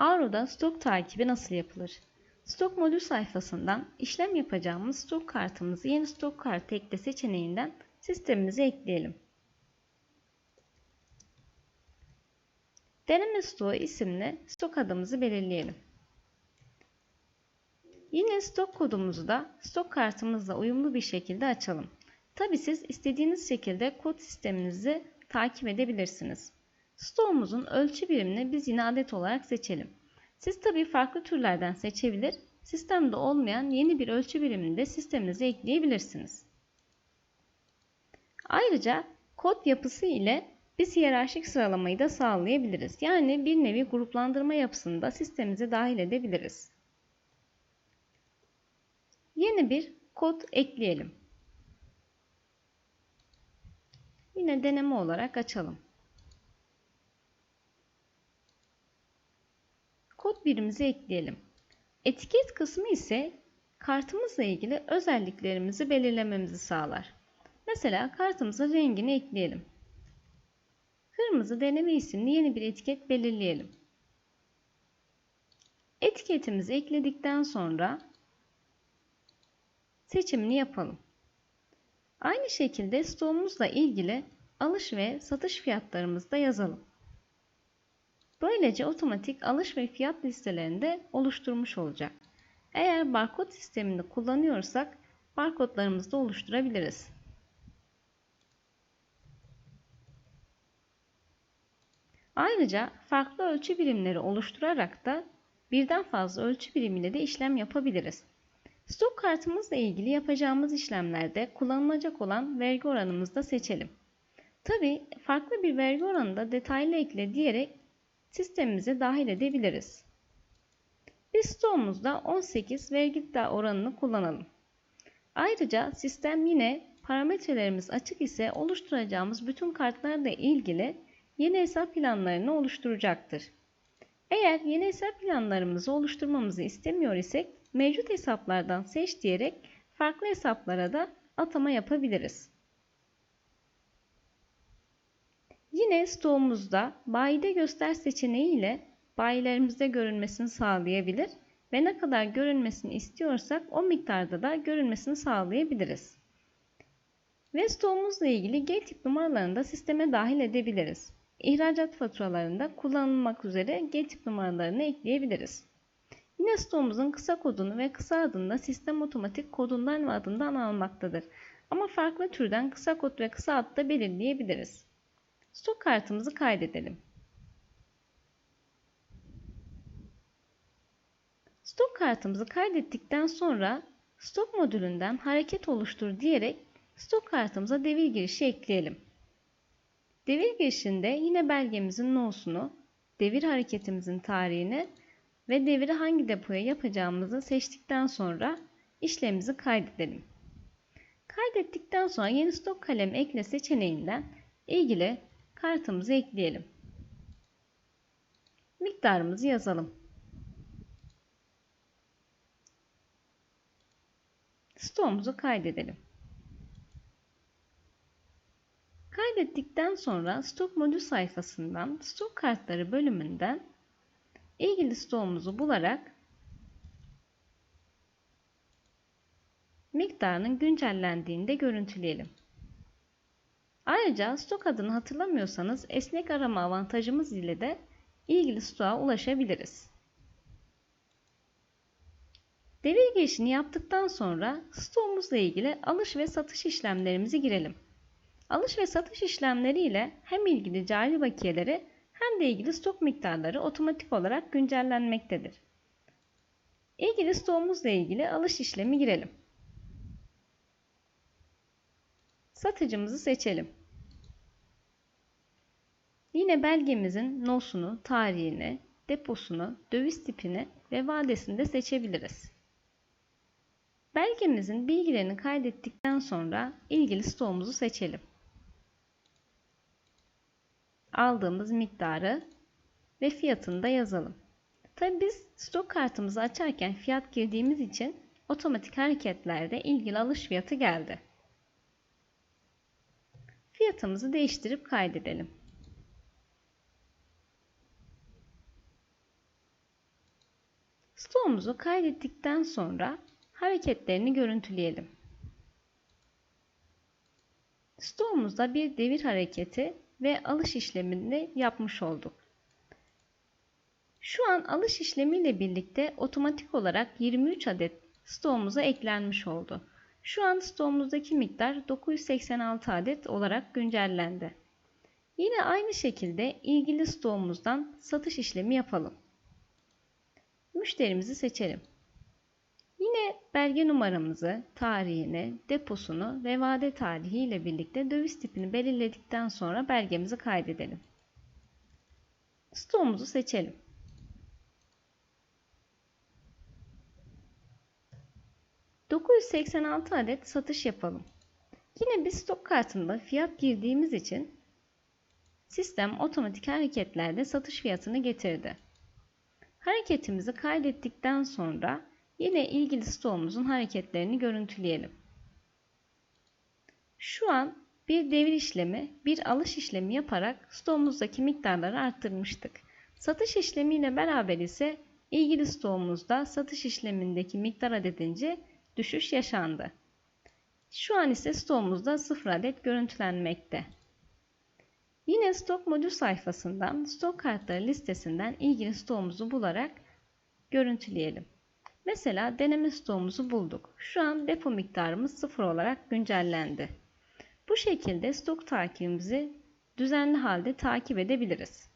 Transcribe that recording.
Avro'da stok takibi nasıl yapılır? Stok modül sayfasından işlem yapacağımız stok kartımızı yeni stok kartı ekle seçeneğinden sistemimize ekleyelim. Deneme stoğu isimli stok adımızı belirleyelim. Yine stok kodumuzu da stok kartımızla uyumlu bir şekilde açalım. Tabi siz istediğiniz şekilde kod sisteminizi takip edebilirsiniz. Stoğumuzun ölçü birimini biz yine adet olarak seçelim. Siz tabii farklı türlerden seçebilir, sistemde olmayan yeni bir ölçü birimini de sisteminize ekleyebilirsiniz. Ayrıca kod yapısı ile biz hiyerarşik sıralamayı da sağlayabiliriz. Yani bir nevi gruplandırma yapısını da sistemimize dahil edebiliriz. Yeni bir kod ekleyelim. Yine deneme olarak açalım. Kod birimizi ekleyelim. Etiket kısmı ise kartımızla ilgili özelliklerimizi belirlememizi sağlar. Mesela kartımızın rengini ekleyelim. Kırmızı deneme isimli yeni bir etiket belirleyelim. Etiketimizi ekledikten sonra seçimini yapalım. Aynı şekilde stoğumuzla ilgili alış ve satış fiyatlarımızı da yazalım. Böylece otomatik alış ve fiyat listelerini de oluşturmuş olacak. Eğer barkod sistemini kullanıyorsak barkodlarımızı da oluşturabiliriz. Ayrıca farklı ölçü birimleri oluşturarak da birden fazla ölçü birimiyle de işlem yapabiliriz. Stok kartımızla ilgili yapacağımız işlemlerde kullanılacak olan vergi oranımızı da seçelim. Tabi farklı bir vergi oranı da detaylı ekle diyerek sistemimize dahil edebiliriz. Biz stoğumuzda 18 vergi oranını kullanalım. Ayrıca sistem yine parametrelerimiz açık ise oluşturacağımız bütün kartlarla ilgili yeni hesap planlarını oluşturacaktır. Eğer yeni hesap planlarımızı oluşturmamızı istemiyor isek mevcut hesaplardan seç diyerek farklı hesaplara da atama yapabiliriz. Yine stoğumuzda bayide göster seçeneği ile bayilerimizde görünmesini sağlayabilir ve ne kadar görünmesini istiyorsak o miktarda da görünmesini sağlayabiliriz. Ve stoğumuzla ilgili G tip numaralarını da sisteme dahil edebiliriz. İhracat faturalarında kullanılmak üzere G tip numaralarını ekleyebiliriz. Yine stoğumuzun kısa kodunu ve kısa adını da sistem otomatik kodundan ve adından almaktadır. Ama farklı türden kısa kod ve kısa ad da belirleyebiliriz. Stok kartımızı kaydedelim. Stok kartımızı kaydettikten sonra stok modülünden hareket oluştur diyerek stok kartımıza devir girişi ekleyelim. Devir girişinde yine belgemizin nosunu, devir hareketimizin tarihini ve deviri hangi depoya yapacağımızı seçtikten sonra işlemimizi kaydedelim. Kaydettikten sonra yeni stok kalemi ekle seçeneğinden ilgili kartımızı ekleyelim. Miktarımızı yazalım. Stoğumuzu kaydedelim. Kaydettikten sonra stok modül sayfasından stok kartları bölümünden ilgili stoğumuzu bularak miktarının güncellendiğini de görüntüleyelim. Ayrıca stok adını hatırlamıyorsanız esnek arama avantajımız ile de ilgili stoğa ulaşabiliriz. Devir girişini yaptıktan sonra stoğumuzla ilgili alış ve satış işlemlerimizi girelim. Alış ve satış işlemleri ile hem ilgili cari bakiyeleri hem de ilgili stok miktarları otomatik olarak güncellenmektedir. İlgili stoğumuzla ilgili alış işlemi girelim. Satıcımızı seçelim. Yine belgemizin nosunu, tarihini, deposunu, döviz tipini ve vadesini de seçebiliriz. Belgemizin bilgilerini kaydettikten sonra ilgili stoğumuzu seçelim. Aldığımız miktarı ve fiyatını da yazalım. Tabi biz stok kartımızı açarken fiyat girdiğimiz için otomatik hareketlerde ilgili alış fiyatı geldi. Fiyatımızı değiştirip kaydedelim. Stoğumuzu kaydettikten sonra hareketlerini görüntüleyelim. Stoğumuzda bir devir hareketi ve alış işlemini yapmış olduk. Şu an alış işlemiyle birlikte otomatik olarak 23 adet stoğumuza eklenmiş oldu. Şu an stoğumuzdaki miktar 986 adet olarak güncellendi. Yine aynı şekilde ilgili stoğumuzdan satış işlemi yapalım. Müşterimizi seçelim. Yine belge numaramızı, tarihini, deposunu ve vade tarihi ile birlikte döviz tipini belirledikten sonra belgemizi kaydedelim. Stoğumuzu seçelim. ...986 adet satış yapalım. Yine bir stok kartında fiyat girdiğimiz için sistem otomatik hareketlerde satış fiyatını getirdi. Hareketimizi kaydettikten sonra yine ilgili stoğumuzun hareketlerini görüntüleyelim. Şu an bir devir işlemi, bir alış işlemi yaparak stoğumuzdaki miktarları arttırmıştık. Satış işlemiyle beraber ise ilgili stoğumuzda satış işlemindeki miktar adedince düşüş yaşandı. Şu an ise stoğumuzda 0 adet görüntülenmekte. Yine stok modül sayfasından stok kartları listesinden ilgili stoğumuzu bularak görüntüleyelim. Mesela deneme stoğumuzu bulduk. Şu an depo miktarımız 0 olarak güncellendi. Bu şekilde stok takibimizi düzenli halde takip edebiliriz.